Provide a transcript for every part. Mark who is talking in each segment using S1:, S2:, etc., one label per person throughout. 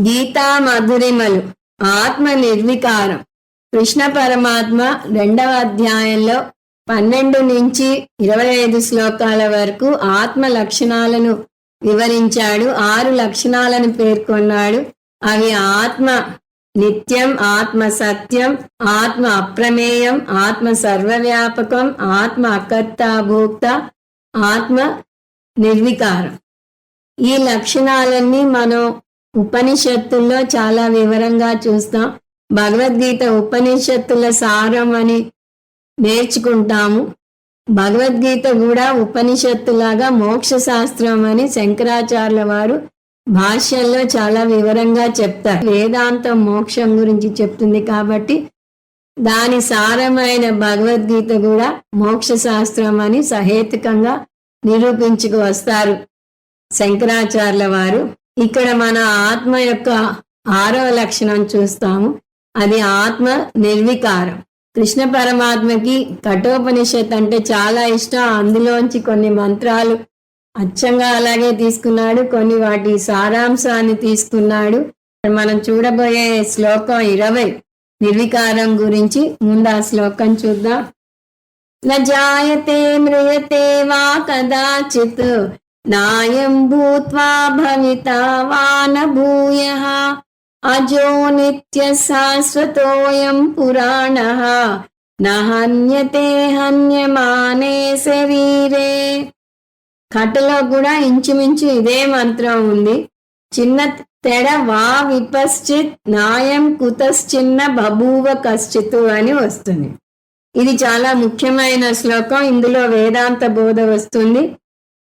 S1: గీతా మధురిమలు ఆత్మ నిర్వికారం. కృష్ణ పరమాత్మ రెండవ అధ్యాయంలో పన్నెండు నుంచి ఇరవై ఐదు శ్లోకాల వరకు ఆత్మ లక్షణాలను వివరించాడు ఆరు లక్షణాలను పేర్కొన్నాడు. అవి ఆత్మ నిత్యం ఆత్మ సత్యం ఆత్మ అప్రమేయం ఆత్మ సర్వవ్యాపకం ఆత్మ అకర్త భోక్త ఆత్మ నిర్వికారం. ఈ లక్షణాలన్నీ మనం ఉపనిషత్తుల్లో చాలా వివరంగా చూస్తాం. భగవద్గీత ఉపనిషత్తుల సారం అని నేర్చుకుంటాము. భగవద్గీత కూడా ఉపనిషత్తులాగా మోక్ష శాస్త్రం అని శంకరాచార్యుల వారు భాష్యంలో చాలా వివరంగా చెప్తారు. వేదాంతం మోక్షం గురించి చెప్తుంది కాబట్టి దాని సారమైన భగవద్గీత కూడా మోక్ష శాస్త్రం అని సహేతుకంగా నిరూపించుకు వస్తారు శంకరాచార్యుల వారు. ఇక్కడ మన ఆత్మ యొక్క ఆరవ లక్షణం చూస్తాము. అది ఆత్మ నిర్వికారం. కృష్ణ పరమాత్మకి కఠోపనిషత్ అంటే చాలా ఇష్టం. అందులోంచి కొన్ని మంత్రాలు అచ్చంగా అలాగే తీసుకున్నాడు. కొన్ని వాటి సారాంశాన్ని తీసుకున్నాడు. మనం చూడబోయే శ్లోకం ఇరవై. నిర్వికారం గురించి ముందు ఆ శ్లోకం చూద్దాం. నజాయతే మృయతే వా కదాచిత్. నాయం భూత్వా భవితా వా న భూయః అజో నిత్య శాశ్వతోయం పురాణ నహన్యతే హన్యమానే శరీరే కథలో కూడా ఇంచుమించు ఇదే మంత్రం ఉంది. చిన్న తెడ వా విపశ్చిత్ నాయం కుతశ్చిన్న బభూవ కశ్చిత్ అని వస్తుంది. ఇది చాలా ముఖ్యమైన శ్లోకం. ఇందులో వేదాంత బోధ వస్తుంది.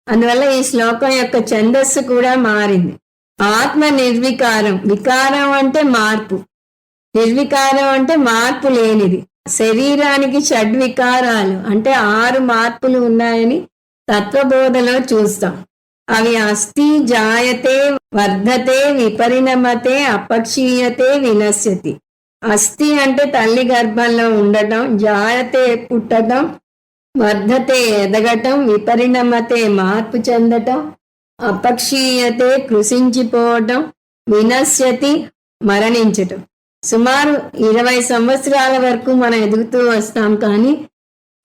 S1: అందువల్ల ఈ శ్లోకం యొక్క ఛందస్సు కూడా మారింది. ఆత్మ నిర్వికారం. వికారం అంటే మార్పు. నిర్వికారం అంటే మార్పు లేనిది. శరీరానికి షడ్వికారాలు అంటే ఆరు మార్పులు ఉన్నాయని తత్వబోధలో చూస్తాం. అవి అస్థి జాయతే వర్ధతే విపరిణమతే అపక్షీయతే వినశ్యతి. అస్థి అంటే తల్లి గర్భంలో ఉండటం జాయతే పుట్టడం వర్ధతే ఎదగటం విపరిణమతే మార్పు చెందటం అపక్షీయతే కృషించిపోవటం వినశ్యతి మరణించటం. సుమారు ఇరవై సంవత్సరాల వరకు మనం ఎదుగుతూ వస్తాం కానీ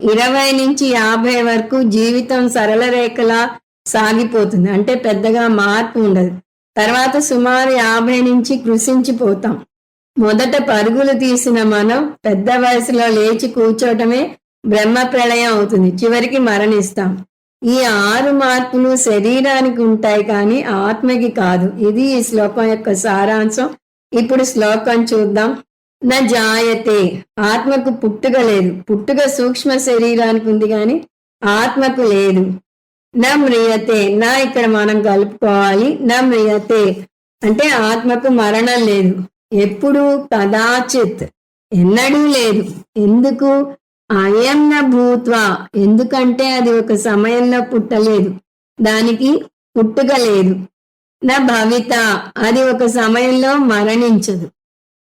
S1: ఇరవై నుంచి యాభై వరకు జీవితం సరళ రేఖలా సాగిపోతుంది. అంటే పెద్దగా మార్పు ఉండదు. తర్వాత సుమారు యాభై నుంచి కృషించిపోతాం మొదట పరుగులు తీసిన మనం పెద్ద వయసులో లేచి కూర్చోటమే బ్రహ్మ ప్రళయం అవుతుంది. చివరికి మరణిస్తాం. ఈ ఆరు మార్పులు శరీరానికి ఉంటాయి కానీ ఆత్మకి కాదు. ఇది ఈ శ్లోకం యొక్క సారాంశం. ఇప్పుడు శ్లోకం చూద్దాం. నా జాయతే. ఆత్మకు పుట్టుక లేదు. పుట్టుక సూక్ష్మ శరీరానికి ఉంది కానీ ఆత్మకు లేదు. నా మ్రియతే. నా ఇక్కడ మనం కలుపుకోవాలి. నా మ్రియతే. అంటే ఆత్మకు మరణం లేదు. ఎప్పుడు కదాచిత్. ఎన్నడూ లేదు. ఎందుకు? అయం భూత్వ. ఎందుకంటే అది ఒక సమయంలో పుట్టలేదు. దానికి పుట్టుక లేదు. నా భవిత. అది ఒక సమయంలో మరణించదు.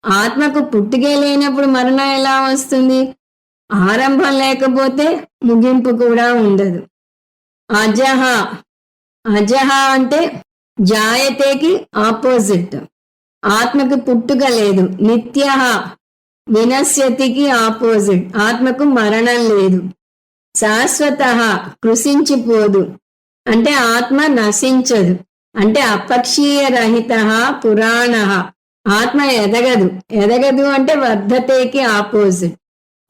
S1: ఆత్మకు పుట్టుకే లేనప్పుడు మరణం ఎలా వస్తుంది? ఆరంభం లేకపోతే ముగింపు కూడా ఉండదు. అజహ. అజహ అంటే జాయతేకి ఆపోజిట్. ఆత్మకు పుట్టుక లేదు. నిత్య వినశ్యతికి ఆపోజిట్. ఆత్మకు మరణం లేదు. శాశ్వత కృషించిపోదు అంటే ఆత్మ నశించదు. అంటే అపక్షీయ రహిత పురాణ. ఆత్మ ఎదగదు. ఎదగదు అంటే వర్ధతేకి ఆపోజిట్.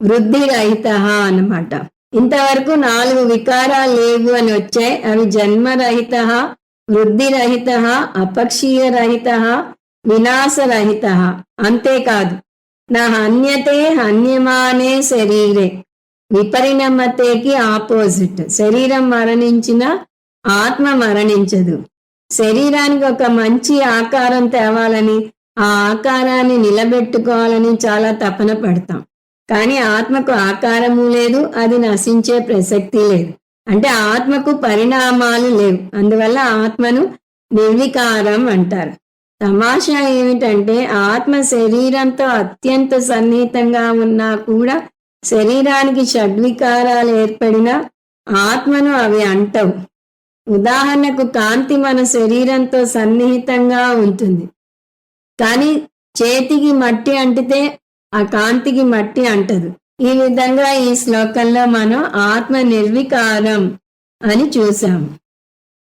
S1: వృద్ధి రహిత అన్నమాట. ఇంతవరకు నాలుగు వికారాలు లేవు అని వచ్చాయి. అవి జన్మరహిత వృద్ధిరహిత అపక్షీయ రహిత వినాశరహిత. అంతేకాదు. నా హన్యతే హన్యమానే శరీరే. విపరిణమతేకి ఆపోజిట్. శరీరం మరణించిన ఆత్మ మరణించదు. శరీరానికి ఒక మంచి ఆకారం తేవాలని ఆ ఆకారాన్ని నిలబెట్టుకోవాలని చాలా తపన పడతాం. కానీ ఆత్మకు ఆకారము లేదు అది నశించే ప్రసక్తి లేదు. అంటే ఆత్మకు పరిణామాలు లేవు. అందువల్ల ఆత్మను నిర్వికారం అంటారు. తమాషా ఏమిటంటే ఆత్మ శరీరంతో అత్యంత సన్నిహితంగా ఉన్నా కూడా శరీరానికి షడ్వికారాలు ఏర్పడినా ఆత్మను అవి అంటవు. ఉదాహరణకు కాంతి మన శరీరంతో సన్నిహితంగా ఉంటుంది. కానీ చేతికి మట్టి అంటితే ఆ కాంతికి మట్టి అంటదు. ఈ విధంగా ఈ శ్లోకంలో మనం ఆత్మ నిర్వికారం అని చూసాము